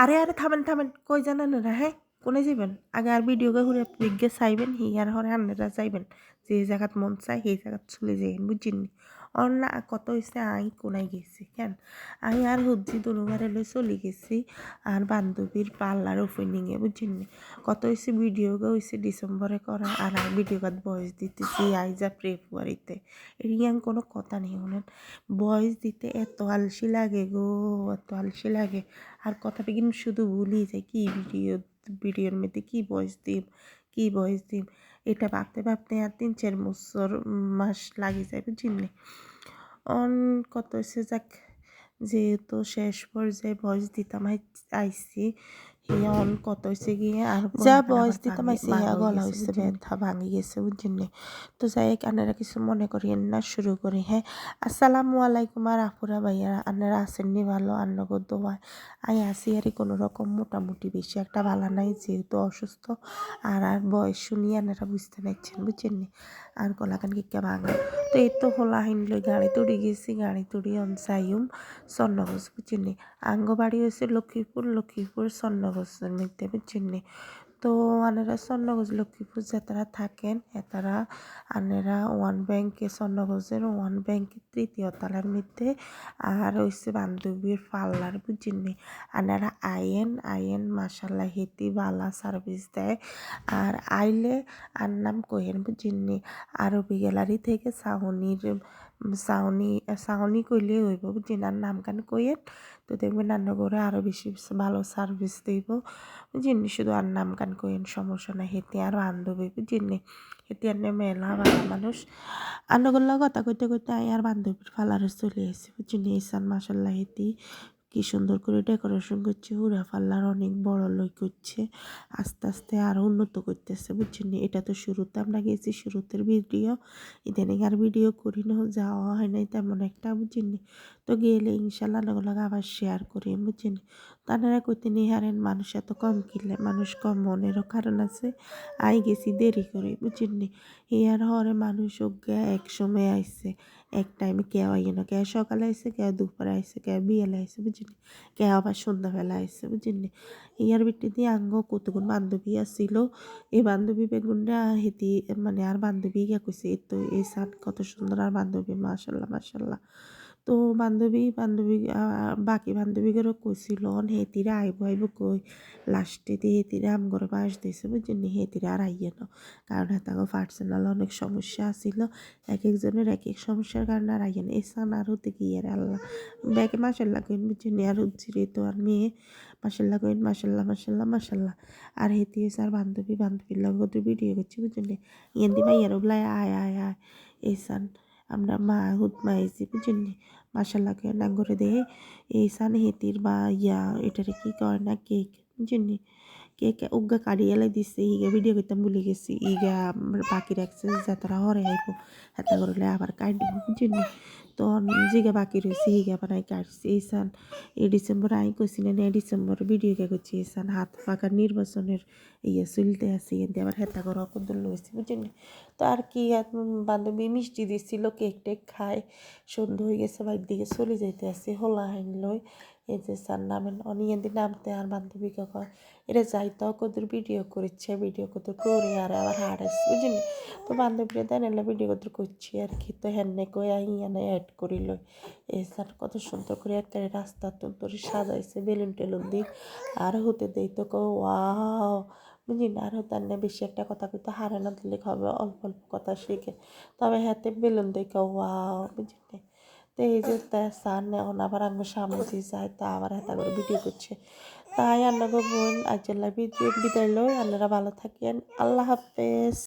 আরে আরে থামেন থামেন কই জানেন না হ্যাঁ? কোনে যাবেন আগে আর ভিডিওকে ঘুরে দিকে চাইবেন হি আর হরে আন্নারা যাইবেন। যে জায়গাত মন চাই সেই জায়গাত চলে যাইবেন বুঝছেন অর না, কত হয়েছে আই কোনায় গেছি, কেন? আমি আর হুজ্জি দুনুবারে লই চলে গেছি, আর বান্ধবীর পার্লার ওপেনিংয়ে বুঝছেন কত হয়েছে ভিডিও হয়েছে ডিসেম্বরে করা, আর আমি ভিডিও কাত বয়স দিতেছি যা ফেব্রুয়ারিতে রিয়াং কোনো কথা নেই, শুনেন? বয়স দিতে এত আলসি লাগে গো, এত আলসি লাগে। আর কথা কিন্তু শুধু ভুলি যায়, কি ভিডিও ভিডিওর মধ্যে কি বয়স দিব কি বয়স দিব এটা ভাবতে ভাবতে আর তিন চার বছর মাস লাগে যায় জিমনে অন কত এসে যাক, যেহেতু শেষ পর্যায়ে বয়স দিতাম আইসি অন কত হয়েছে গিয়ে আর যা বয়স দিতাম আইসি ইয়া গলা হয়েছে ব্যথা ভাঙি গেছে বুঝছেন তো যাই হোক আপনারা কিছু মনে করিয়েন না শুরু করি হ্যাঁ আসসালামু আলাইকুম আর আফুরা ভাইয়া আপনারা আসেননি ভালো আন্নগো দোয়া আই আসি আর কোনো রকম মোটামুটি বেশি একটা ভালো নাই যেহেতু অসুস্থ আর আর বয়স শুনিয়ে আপনারা বুঝতে পারছেন বুঝছেন আর গলাখান কিকা ভাঙা তো এই তো হলা হিনলো গাড়ি তুড়ি গেছি, গাড়ি তুড়ি অনসাইম চাইম বুঝিনি আঙ্গ বাড়ি হয়েছে লক্ষ্মীপুর লক্ষ্মীপুর স্বর্ণগজের মধ্যে বুঝছেন তো আনেরা স্বর্ণগজ লক্ষ্মীপুর যাতারা থাকেন। এতারা আনেরা ওয়ান ব্যাংকে স্বর্ণগজের ওয়ান ব্যাংকের তৃতীয় তালার মধ্যে। আর হইছে বান্ধবীর পার্লার বুঝিনি। আনারা আইয়েন আইয়েন মাসাল্লাহ হেতি বালা সার্ভিস দেয়। আর আইলে আর নাম কহেন বুঝিনি। আরবি গ্যালারি থেকে সাহনির সাউনি সাউনি কইলে হইব বুঝছেন আর নাম কান কইয়েন তো দেখবেন রান্না করে আরও বেশি ভালো সার্ভিস দিব। যিনি শুধু আর নাম কান করেন সমস্যা নাই হেঁটে আর বান্ধবী যিনি হেঁটে আর মেলা ভালো মানুষ। রান্নাঘরলা কথা করতে কইতে আই আর বান্ধবীর ফালারে চলে আসি বুঝিনি ইসান মাসাল্লাহ হেতি কি সুন্দর করে ডেকোরেশন করছে। হুরা পাল্লার অনেক বড় লই করছে আস্তে আস্তে আরও উন্নত করতেছে, বুঝছেন এটা তো শুরুতে আমরা গেছি, শুরুতের ভিডিও, ইদানিং আর ভিডিও করি না, যাওয়া হয় নাই তেমন একটা, বুঝছেন তো গেলে ইনশাল্লাহ নগলাগ আবার শেয়ার করি, বুঝছেন তারা কইতে নিয়ে হারেন মানুষ এত কম কিনলে মানুষ কম মনেরও কারণ আছে। আই গেছি দেরি করে, বুঝছেন ইয়ার হরে মানুষ এক সময় আইসে এক টাইমে কেউ আইয়ে না, কেউ সকালে আইসে কেউ দুপুরে আইসে কেউ বিয়েলে আইসে বুঝিনি? কেউ আবার সন্ধ্যাবেলা আইসে বুঝিনি? ইয়ার বিটি দিয়ে আঙ্গ কতগুণ বান্ধবী আসছিল এই বান্ধবী বেগুনটা হেতি মানে আর বান্ধবী গিয়া কইছে, এই তো, এই সাত কত সুন্দর আর বান্ধবী, মাশাল্লাহ মাশাল্লাহ। তো বান্ধবী বান্ধবী বাকি বান্ধবীদেরও কইছিল হেতিরা আইব আইব কই? লাস্টে দিয়ে হেতিরা আম ঘরে বাস দিয়েছে বুঝছেন হেতিরা আর আইয়ে না কারণ হেতাগো পার্সোনাল অনেক সমস্যা আছিল। এক একজনের এক এক সমস্যার কারণে আর আইয়ে না। এসান আর হতে গিয়ে আল্লাহ? ব্যাগে মাসাল্লাহ কইন বুঝছেন আর হচ্ছিরে তো আর মেয়ে। মাসাল্লাহ কইন মাসাল্লাহ মাসাল্লাহ মাসাল্লাহ আর হেতি আর বান্ধবী, বান্ধবীর লগত ভিডিও করছি বুঝছেন ইয়ান দি ভাইয়ার ওগুলাই আয় আয়। আয় এসান আমরা মা হুদ মা মাইছি বুঝছেন না নাঙ্গরে দেয় এই সান হেতির বা ইয়া, এটারে কি করে না, কেক বুঝছেন কেক উগা কাড়িয়ে এলাই দিছে, ইগা ভিডিও করতাম ভুলে গেছি। ইগা বাকি রাখছে যাতারা হরে আইব, হাতা করলে আবার কাটবো বুঝছেন তো জিগা বাকি রয়েছে, হিগা বানাই কাটছি এই সান এই ডিসেম্বর আই কইছি না ডিসেম্বর ভিডিও কে করছি এই হাত পাকা নির্বাচনের ইয়ে চলতে আছে এতে আবার হেতা করে কদল লইছি বুঝছেন তো আর কি বান্ধবী মিষ্টি দিছিল, কেক টেক খায়, সন্ধ্যা হয়ে গেছে বাইর দিকে চলে যাইতে আছে, হোলা হাইন লই। এই যে স্যার নামেন অনিয়ে দিন নামতে আর বান্ধবীকে কয় এটা যাইতে কদর ভিডিও করেছে, ভিডিও কত করে, আর আবার হারাইছে বুঝলি? তো বান্ধবীরা দেন এলে ভিডিও কত করছি আর কি। তো হেনে কই আইয়ানে অ্যাড করিল। এই স্যার কত সুন্দর করে একটা রাস্তা তুন্তরে সাজাইছে, বেলুন টেলুন দিয়ে। আর হতে দেই তো কো ওয়াও! বুঝি না? আর তার বেশি একটা কথা হারে না দিলে হবে, অল্প অল্প কথা শিখে। তবে হাতে বেলুন দেখে ওয়াও! বুঝলি? এই যে সান এখন আবার আমার সামনে যে যায়, তা আবার হ্যাঁ করে ভিডিও করছে। তাই আন্না বোন, আজ বিদায় লো আপনারা ভালো থাকেন। আল্লাহ হাফেজ।